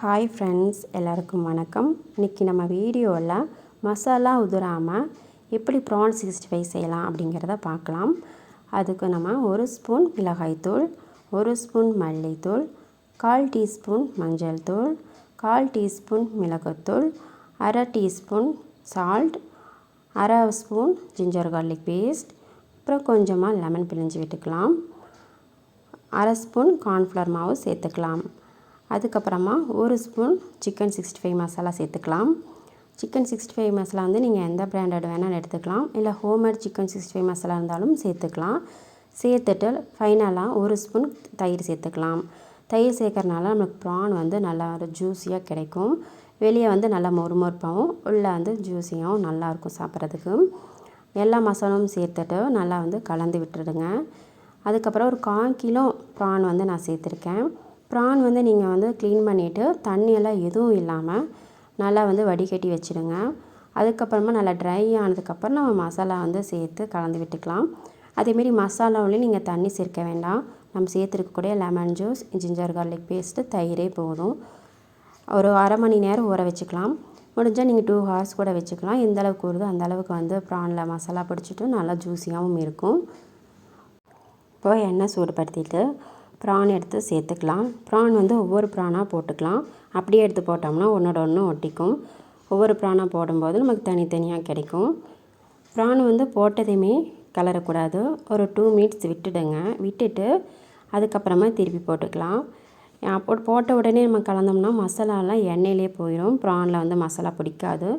Hi friends எல்லாருக்கும் வணக்கம். இன்றைக்கி நம்ம வீடியோவில் மசாலா உதிராமல் எப்படி ப்ரான் சிக்ஸ்டி ஃபைவ் செய்யலாம் அப்படிங்கிறத பார்க்கலாம். அதுக்கு நம்ம ஒரு ஸ்பூன் மிளகாய்த்தூள் ஒரு ஸ்பூன் மல்லித்தூள் கால் டீஸ்பூன் மஞ்சள் தூள் கால் டீஸ்பூன் மிளகுத்தூள் அரை டீஸ்பூன் சால்ட் அரை ஸ்பூன் ஜிஞ்சர் கார்லிக் பேஸ்ட் அப்புறம் கொஞ்சமாக லெமன் பிழிஞ்சு விட்டுக்கலாம். அரை ஸ்பூன் கார்ன்ஃப்ளவர் மாவு சேர்த்துக்கலாம். அதுக்கப்புறமா ஒரு spoon chicken sixty five masala சேர்த்துக்கலாம். சிக்கன் சிக்ஸ்டி ஃபைவ் மசாலா வந்து நீங்கள் எந்த பிராண்டட் வேணாலும் எடுத்துக்கலாம். இல்லை homemade chicken sixty five masala இருந்தாலும் சேர்த்துக்கலாம். சேர்த்துட்டு ஃபைனலாக ஒரு ஸ்பூன் தயிர் சேர்த்துக்கலாம். தயிர் சேர்க்கறனால நமக்கு ப்ரான் வந்து நல்லா ஒரு ஜூஸியாக கிடைக்கும். வெளியே வந்து நல்லா மொறுமொறுப்பாகவும் உள்ளே வந்து ஜூஸியாகவும் நல்லாயிருக்கும் சாப்பிட்றதுக்கு. எல்லா மசாலாவும் சேர்த்துட்டு நல்லா வந்து கலந்து விட்டுடுங்க. அதுக்கப்புறம் ஒரு கால் கிலோ ப்ரான் வந்து நான் சேர்த்துருக்கேன். ப்ரான் வந்து நீங்கள் வந்து க்ளீன் பண்ணிவிட்டு தண்ணியெல்லாம் எதுவும் இல்லாமல் நல்லா வந்து வடிகட்டி வச்சுடுங்க. அதுக்கப்புறமா நல்லா ட்ரை ஆனதுக்கப்புறம் நம்ம மசாலா வந்து சேர்த்து கலந்து விட்டுக்கலாம். அதேமாரி மசாலாவிலையும் நீங்கள் தண்ணி சேர்க்க வேண்டாம். நம்ம சேர்த்துருக்கக்கூடிய lemon juice ginger garlic paste தயிரே போதும். ஒரு அரை மணி நேரம் ஊற வச்சுக்கலாம். முடிஞ்சால் நீங்கள் டூ ஹவர்ஸ் கூட வச்சுக்கலாம். எந்த அளவுக்கு ஊறுதோ அந்த அளவுக்கு வந்து ப்ரானில் மசாலா பிடிச்சிட்டு நல்லா ஜூஸியாகவும் இருக்கும். இப்போ எண்ணெய் சூடுபடுத்திட்டு ப்ரான் எடுத்து சேர்த்துக்கலாம். ப்ரான் வந்து ஒவ்வொரு ப்ரானாக போட்டுக்கலாம். அப்படியே எடுத்து போட்டோம்னா ஒன்றோட ஒன்று ஒட்டிக்கும். ஒவ்வொரு ப்ரானாக போடும்போது நமக்கு தனித்தனியாக கிடைக்கும். ப்ரான் வந்து போட்டதையுமே கலரக்கூடாது. ஒரு டூ மினிட்ஸ் விட்டுடுங்க. விட்டுட்டு அதுக்கப்புறமா திருப்பி போட்டுக்கலாம். அப்போ போட்ட உடனே நம்ம கலந்தோம்னா மசாலாலாம் எண்ணெயிலே போயிடும் ப்ரானில் வந்து மசாலா பிடிக்காது.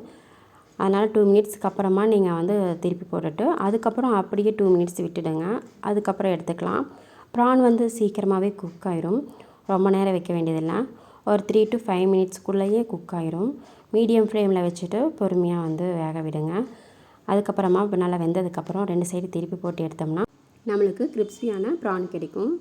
அதனால் டூ மினிட்ஸ்க்கு அப்புறமா நீங்கள் வந்து திருப்பி போட்டுட்டு அதுக்கப்புறம் அப்படியே டூ மினிட்ஸ் விட்டுடுங்க. அதுக்கப்புறம் எடுத்துக்கலாம். ப்ரான் வந்து சீக்கிரமாகவே குக் ஆயிரும். ரொம்ப நேரம் வைக்க வேண்டியதில்லை. ஒரு த்ரீ டு ஃபைவ் மினிட்ஸ்க்குள்ளேயே குக் ஆயிரும். மீடியம் ஃப்ளேமில் வச்சுட்டு பொறுமையாக வந்து வேக விடுங்க. அதுக்கப்புறமா இப்போ நல்லா வெந்ததுக்கப்புறம் ரெண்டு சைடு திருப்பி போட்டு எடுத்தோம்னா நம்மளுக்கு கிரிப்ஸியான ப்ரான் கிடைக்கும்.